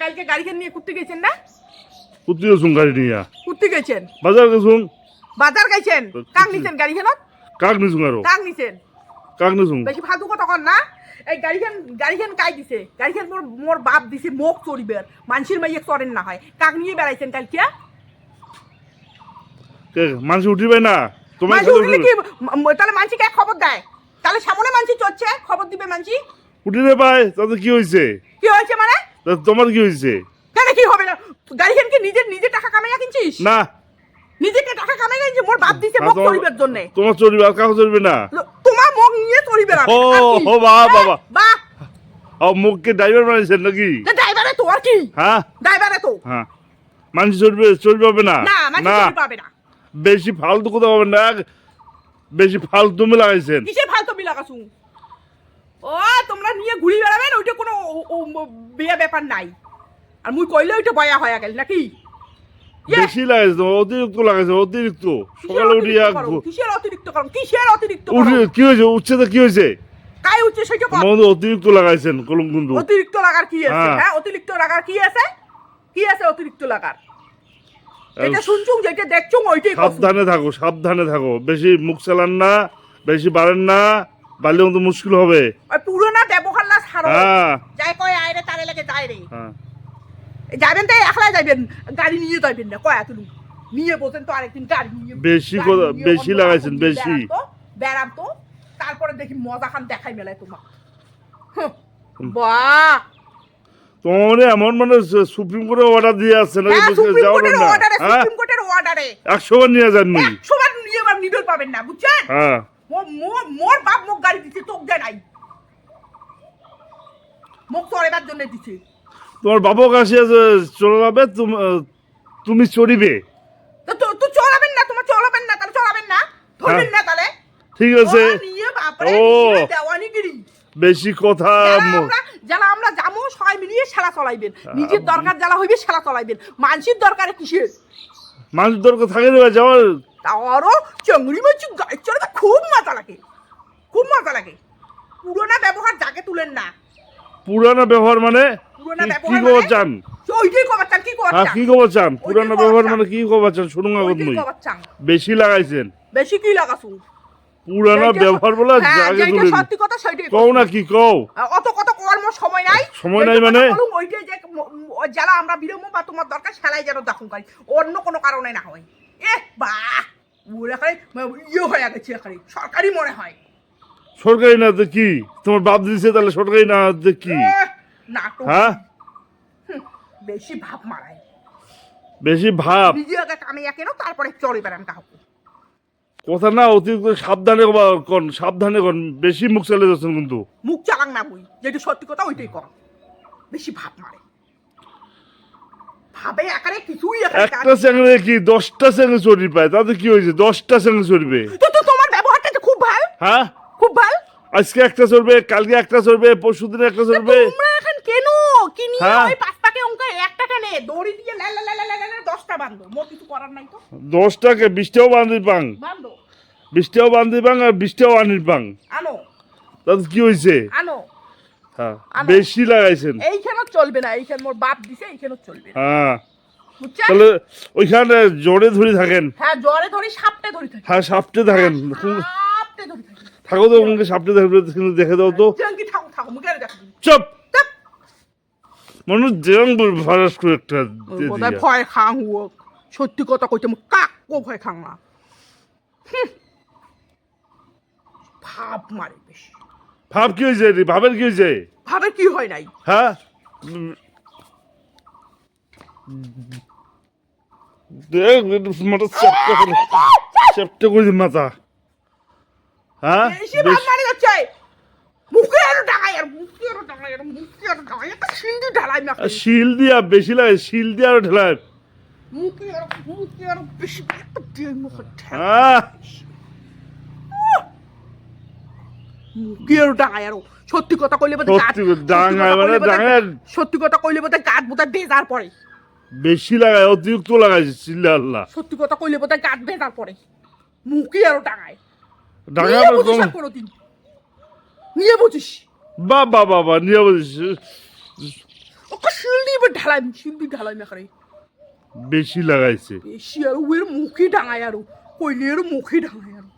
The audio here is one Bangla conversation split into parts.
কালকে গাড়িখান নিয়ে ঘুরতে গেছেন না? কুত্তি গেছুন গাড়ি নিয়া। ঘুরতে গেছেন? বাজার গেছুন? বাজার গেছেন? কাক নিছেন গাড়িখান কাক নিছুন আরও। কাক নিছেন? কাক নিছুন? বেশি ফালতু কথা কর না। এই গাড়িখান গাড়িখান কাই দিছে? গাড়িখান মোর মোর বাপ দিছে মোক চড়িবের মানুষের মাইয়ে চড়েন না হয়। কাক নিয়ে বেড়াইছেন কালকে? কে মানুষ উঠিবে না? তোমার মানুষ উঠলে কি তাহলে মানসিকে খবর দেয়? তাহলে সামনে মানসি চড়ছে খবর দিবে মানসি? উঠিলে পায় তাতে কি হয়েছে কি হয়েছে মানে? তোমার কি হয়েছে? কেন কি হবে? না গাড়িখান কি নিজের নিজে টাকা কামাইয়া কিনছিস? না। নিজেকে টাকা কামাই মোর বাপ দিছে মোক জন্য। তোমার না? তোমার মুখ নিয়ে না ও, ও, বাহ, বাবা। বাহ ও মুখকে ড্রাইভার বানাইছেন নাকি? ড্রাইভারে তো আর কি? হ্যাঁ। ড্রাইভারে তো। হ্যাঁ। মানুষ চলবে চলবে না? না মানে না। পাবে না। বেশি ফালতু কথা হবে না বেশি ফালতু তুমি লাগাইছেন। কিসের ফালতু বিলাকাছু ও তোমরা নিয়ে ঘুরি বেড়াবেন ওইটা কোনো ও- বিয়ে ব্যাপার নাই। আর মুই কইলে ওইটা বয়া হয়ে গেল নাকি? ইয়ে, বেশি লাগাইছে অতিরিক্ত লাগাইছে অতিরিক্ত। সকালে উঠিয়া কিসের অতিরিক্ত করো? কিসের অতিরিক্ত কি হয়েছে? কি হয়েছে? কাই উঠছে সেটা অতিরিক্ত লাগাইছেন অতিরিক্ত লাগার কি আছে? হ্যাঁ। হ্যাঁ অতিরিক্ত লাগার কি আছে? কি আছে অতিরিক্ত লাগার? এটা শুনছুম যেটা দেখছুম ওইটাই সাবধানে থাকো সাবধানে থাকো। বেশি মুখ চালান না বেশি বাড়েন না বাড়লে কিন্তু মুশকিল হবে। না ছাড়ো হ্যাঁ। যাই কয় আয় রে তারে লাগে যায় রে। হ্যাঁ। যাবেন তাই একলা যাবেন গাড়ি নিয়ে যাবেন না কয়া তুমি নিয়ে বসেন তো আরেকদিন গাড়ি নিয়ে বেশি বেশি লাগাইছেন, বেশি। বেড়ান তো, তারপরে দেখি মজা খান দেখাই মেলায় তোমার হুঁ, বাহ! তোমার এমন মানে সুপ্রিম কোর্টে অর্ডার দিয়ে আসছে হ্যাঁ না? অর্ডারে হ্যাঁ? সুপ্রিম কোর্টের অর্ডারে একশো বার নিয়ে যান নি একশো বার নিয়ে এবার নিবেল পাবেন না বুঝছেন? হ্যাঁ। মো- মো- মোর বাপ মোক গাড়ি দিছে তোক দেয় নাই। মোক চড়েবার জন্য দিছে। তোমার বাবু কাছে চলে যাবে তুমি চড়িবে। তো তো- চলাবেন না তোমার চলাবেন না তাহলে চলাবেন না। ধরবেন না তাহলে। ঠিক আছে। ও বেশি কথা যারা আমরা যাব সবাই মিলিয়ে খেলা চলাইবেন। হ্যাঁ। নিজের দরকার জ্বালা হইবে খেলা চলাইবেন। মানসির দরকারে কিসের? মানুষ দরকার থাকে না যাওয়ার। তারও চিংড়ি মাছ চড়াতে খুব মজা লাগে। খুব মজা লাগে। পুরোনা ব্যবহার যাকে তুলেন না। পুরানো ব্যবহার মানে কি-? খবর চান? হ্যাঁ কি খবর চান? পুরানো ব্যবহার মানে কি খবর চান? শুনুন আগত মুই। বেশি লাগাইছেন। বেশি কি লাগাছু পুরানো ব্যবহার বলে হ্যাঁ, আগে যেইটা সত্যি কথা সেইটাই কও না কি কও। অত কত করার মোর সময় নাই। সময় নাই মানে? কথা ওইটাই যে যারা আমরা বিরম বা তোমার দরকার সেলাই যেন দেখুন পারি অন্য কোনো কারণে না হয়। এ বাহ! ওরা খালি ইয়ে হয়ে গেছে এখানে সরকারি মনে হয়। সরকারি না তো কি? তোমার বাপ দিছে তাহলে সরকারি না তো কি? নাটক হ্যাঁ? বেশি ভাব মারায়। বেশি ভাব? নিজে আগে কামিয়া কেন তারপরে চলে বেড়ান কাউকে। কথা না অতিরিক্ত সাবধানে কন সাবধানে কন বেশি মুখ চালিয়ে যাচ্ছেন কিন্তু। মুখ চালাং না বই যেটা সত্যি কথা ওইটাই কর। বেশি ভাব মারে। ভাবে আকারে কিছুই একটা চ্যাংড়ে কি দশটা চ্যাংড়ে চড়ি পায়? তাতে কি হয়েছে? দশটা চ্যাংড়ে চড়বে? তো তোমার ব্যবহারটা খুব ভালো। হ্যাঁ? খুব ভালো? আজকে একটা চড়বে কালকে একটা চড়বে পরশু দিনে একটা চড়বে তোমরা এখন কেন? কি নিয়ে হ্যাঁ। ওই পাঁচ পাকে অঙ্ক একটা টানে দড়ি দিয়ে লা লা লা লা লা দশটা বান্ধো মোর কিছু করার নাই তো। দশটাকে বিশটাও বান্ধি পাং। বান্ধো বিশটাও বান্ধি পাং আর বিশটাও আনির পাং। আনো। তাতে কি হয়েছে আনো। হ্যাঁ বেশি লাগাইছেন। এইখানে চলবে না এইখানে মোর বাপ দিছে এইখানে চলবে হ্যাঁ। তাহলে ওইখানে জোরে ধরে থাকেন। হ্যাঁ জ্বরে ধরি সাপটে ধরি থাকি। হ্যাঁ সাপটে থাকেন। ধরি থাকি তো আমাকে সাপটে কিন্তু দেখে দাও তো জাঙ্গি থাকো থাকো মুখে দেখো চপ। মানুষ ভারাস করে একটা বোধহয় ভয় খাং সত্যি কথা কইতে মুখ কাকও ভয় খাং না ভাব মারে বেশি ভাব কি হয়েছে রে? ভাবের কি হয়েছে ভাবে কি হয় নাই হ্যাঁ দেখ মাথা চ্যাপটা করে মাথা হ্যাঁ? শিল দিয়া বেশি লাগে শিল দিয়া আরও ঠেলায় সত্যি কথা কইলে বোধ সত্যি কথা, মানে সত্যি কথা কইলে বোধ গাত বোধ বেজার পড়ে। বেশি লাগায় অতিরিক্ত লাগাইছে চিল্লা আল্লাহ। সত্যি কথা কইলে বোধ গাত বেজার পড়ে। মুখে আরও ডাঙায়। নিয়ে বুঝিস কম আর নিয়ে বুঝিস নিয়ে ওকে শিল দিয়ে এবার ঢালাই শিল্পী ঢালাই না করে বেশি লাগাইছে। বেশি আর ওর মুখে ডাঙায় আরও কইলের মুখে ডাঙায় আরও।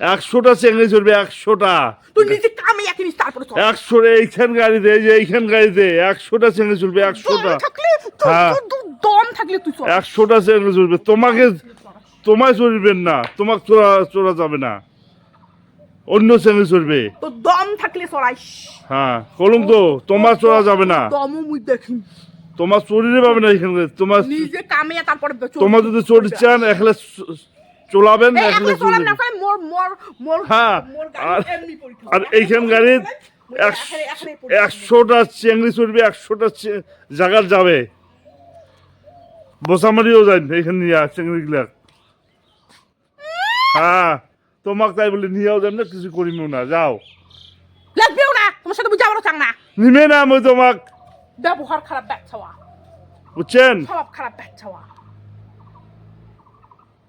একশোটা চেঙ্গি চলবে একশোটা। তুই নিজে কামে একিনিস তারপরে চল। একশো এইখান গাড়িতে এই যে এইখান গাড়িতে একশোটা চেঙ্গি চলবে একশোটা। থাকলে হ্যাঁ। দম থাকলে তুই চল। একশোটা চেঙ্গি চলবে তোমাকে তোমায় চলবেন না তোমাকে চোরা চোরা যাবে না। অন্য চেঙ্গি চলবে। তোর দম থাকলে চড়াইস হ্যাঁ কলম তো তোমার চোরা যাবে না। দমও মুই তোমার চুরিরে পাবে না এখানে। তোমার নিজে কামে তারপরে তোমার যদি চোর চান চ- চলাবেন এখন চলাম না মোর মোর মোর হ্যাঁ, আর- আর এইখান গাড়ির একশোটা চেংড়ি চলবে একশোটা জায়গার যাবে। বসামারিও যাই এখানে নিয়ে চেংড়ি গুলা হ্যাঁ। তোমাক তাই বলে নিয়েও যাম না কিছু করিমও না যাও। লাগবেও না তোমার সাথে বুঝাবো চাং না। নিমে না আমি তোমাক। ব্যবহার খারাপ ব্যাগ ছাওয়া বুঝছেন? স্বভাব খারাপ ব্যাগ ছাওয়া